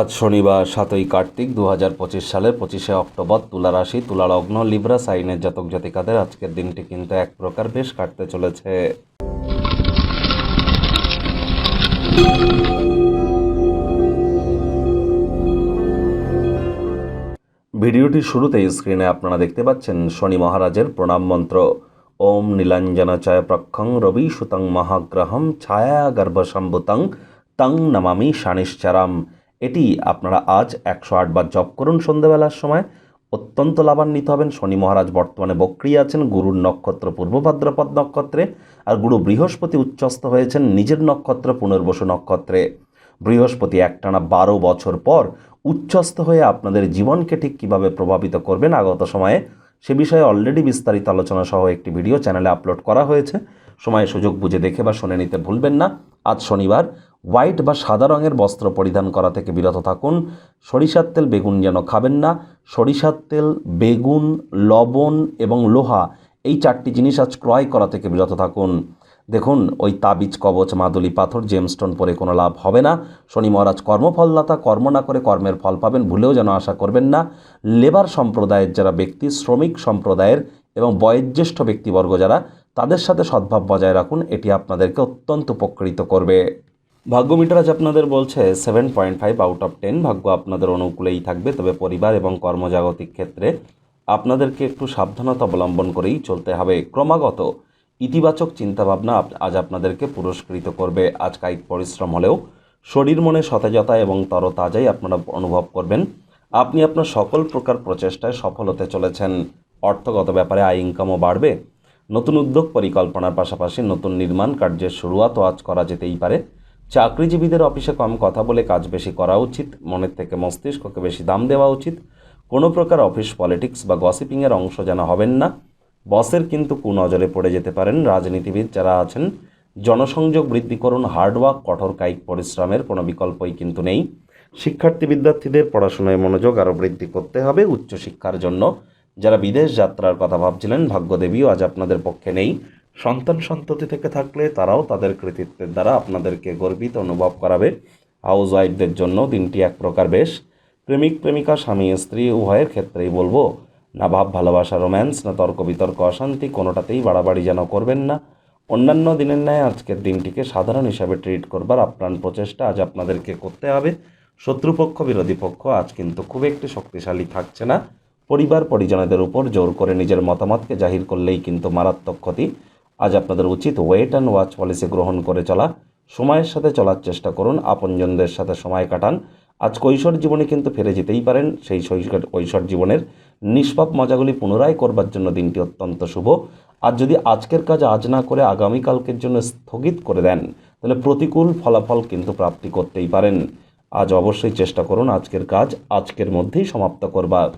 আজ শনিবার সাতই কার্তিক দু হাজার পঁচিশ সালের পঁচিশে অক্টোবর তুলা রাশি, তুলা লগ্ন, লিব্রা, সাইনের জাতক জাতিকাদের আজকের দিনটি কিন্তু এক প্রকার বেশ কাটতে চলেছে। ভিডিওটির শুরুতেই স্ক্রিনে আপনারা দেখতে পাচ্ছেন শনি মহারাজের প্রণাম মন্ত্র। ওম নীলাঞ্জনাচয় প্রক্ষং রবি সুতং মহাগ্রহম ছায়া গর্ভসম্ভুতং তং নমামি শানিশ্চারাম এটি আপনারা আজ একশো আটবার জপ করুন সন্ধ্যাবেলার সময়। অত্যন্ত লাভান্বিত হবেন। শনি মহারাজ বর্তমানে বক্রিয় আছেন। গুরুর নক্ষত্র পূর্ব ভাদ্রপদ নক্ষত্রে। আর গুরু বৃহস্পতি উচ্চস্থ হয়েছেন নিজের নক্ষত্র পুনর্বসু নক্ষত্রে। বৃহস্পতি একটানা বারো বছর পর উচ্চস্থ হয়ে আপনাদের জীবনকে ঠিক কীভাবে প্রভাবিত করবেন আগত সময়ে, সে বিষয়ে অলরেডি বিস্তারিত আলোচনা সহ একটি ভিডিও চ্যানেলে আপলোড করা হয়েছে। সময় সুযোগ বুঝে দেখে বা শুনে নিতে ভুলবেন না। আজ শনিবার, হোয়াইট বা সাদা রঙের বস্ত্র পরিধান করা থেকে বিরত থাকুন। সরিষার তেল বেগুন যেন খাবেন না। সরিষার তেল, বেগুন, লবণ এবং লোহা এই চারটি জিনিস আজ ক্রয় করা থেকে বিরত থাকুন। দেখুন, ওই তাবিজ, কবচ, মাদুলি, পাথর জেমস্টোন পরে কোনো লাভ হবে না। শনি মহারাজ কর্মফলদাতা, কর্ম না করে কর্মের ফল পাবেন ভুলেও যেন আশা করবেন না। লেবার সম্প্রদায়ের যারা ব্যক্তি, শ্রমিক সম্প্রদায়ের এবং বয়োজ্যেষ্ঠ ব্যক্তিবর্গ যারা, তাদের সাথে সদ্ভাব বজায় রাখুন, এটি আপনাদেরকে অত্যন্ত উপকৃত করবে। ভাগ্য মিটার আজ আপনাদের বলছে seven point five out of ten ভাগ্য আপনাদের অনুকূলেই থাকবে, তবে পরিবার এবং কর্মজাগতিক ক্ষেত্রে আপনাদেরকে একটু সাবধানতা অবলম্বন করেই চলতে হবে। ক্রমাগত ইতিবাচক চিন্তাভাবনা আজ আপনাদেরকে পুরস্কৃত করবে। আজ কায়িক পরিশ্রম হলেও শরীর, মনে সতেজতা এবং তরতাজাই আপনারা অনুভব করবেন। আপনি আপনার সকল প্রকার প্রচেষ্টায় সফল হতে চলেছেন। অর্থগত ব্যাপারে আয় ইনকামও বাড়বে। নতুন উদ্যোগ পরিকল্পনার পাশাপাশি নতুন নির্মাণ কার্যের শুরুয়াতও আজ করা যেতেই পারে। চাকরিজীবীদের অফিসে কম কথা বলে কাজ বেশি করা উচিত, মনের থেকে মস্তিষ্ককে বেশি দাম দেওয়া উচিত। কোনো প্রকার অফিস পলিটিক্স বা গসিপিংয়ের অংশ যেন হবেন না। বসের কিন্তু কুনজরে পড়ে যেতে পারেন রাজনীতিবিদ যারা আছেন। জনসংযোগ বৃদ্ধি করুন হার্ডওয়ার্ক কঠোর কায়িক পরিশ্রমের কোনো বিকল্পই কিন্তু নেই। শিক্ষার্থী বিদ্যার্থীদের পড়াশোনায় মনোযোগ আরও বৃদ্ধি করতে হবে উচ্চশিক্ষার জন্য। যারা বিদেশ যাত্রার কথা ভাবছিলেন, ভাগ্যদেবীও আজ আপনাদের পক্ষে নেই। সন্তান সন্ততি থেকে থাকলে তারাও তাদের কৃতিত্বের দ্বারা আপনাদেরকে গর্বিত অনুভব করাবে। হাউস ওয়াইফদের জন্য দিনটি এক প্রকার বেশ। প্রেমিক, প্রেমিকা, স্বামী, স্ত্রী, উভয়ের ক্ষেত্রেই বলব, না ভাব, ভালোবাসা, রোম্যান্স, না তর্ক, বিতর্ক, অশান্তি কোনোটাতেই বাড়াবাড়ি যেন করবেন না। অন্যান্য দিনের ন্যায় আজকের দিনটিকে সাধারণ হিসাবে ট্রিট করবার আপ্রাণ প্রচেষ্টা আজ আপনাদেরকে করতে হবে। শত্রুপক্ষ, বিরোধী পক্ষ আজ কিন্তু খুব একটি শক্তিশালী থাকছে না। পরিবার পরিজনদের উপর জোর করে নিজের মতামতকে জাহির করলেই কিন্তু মারাত্মক ক্ষতি। আজ আপনাদের উচিত ওয়েট অ্যান্ড ওয়াচ পলিসি গ্রহণ করে চলা। সময়ের সাথে চলার চেষ্টা করুন, আপনজনদের সাথে সময় কাটান। আজ কৈশোর জীবনে কিন্তু ফিরে যেতেই পারেন, সেই কৈশোর জীবনের নিষ্পাপ মজাগুলি পুনরায় করবার জন্য দিনটি অত্যন্ত শুভ। আর যদি আজকের কাজ আজ না করে আগামীকালকের জন্য স্থগিত করে দেন, তাহলে প্রতিকূল ফলাফল কিন্তু প্রাপ্তি করতেই পারেন। আজ অবশ্যই চেষ্টা করুন আজকের কাজ আজকের মধ্যেই সমাপ্ত করবার।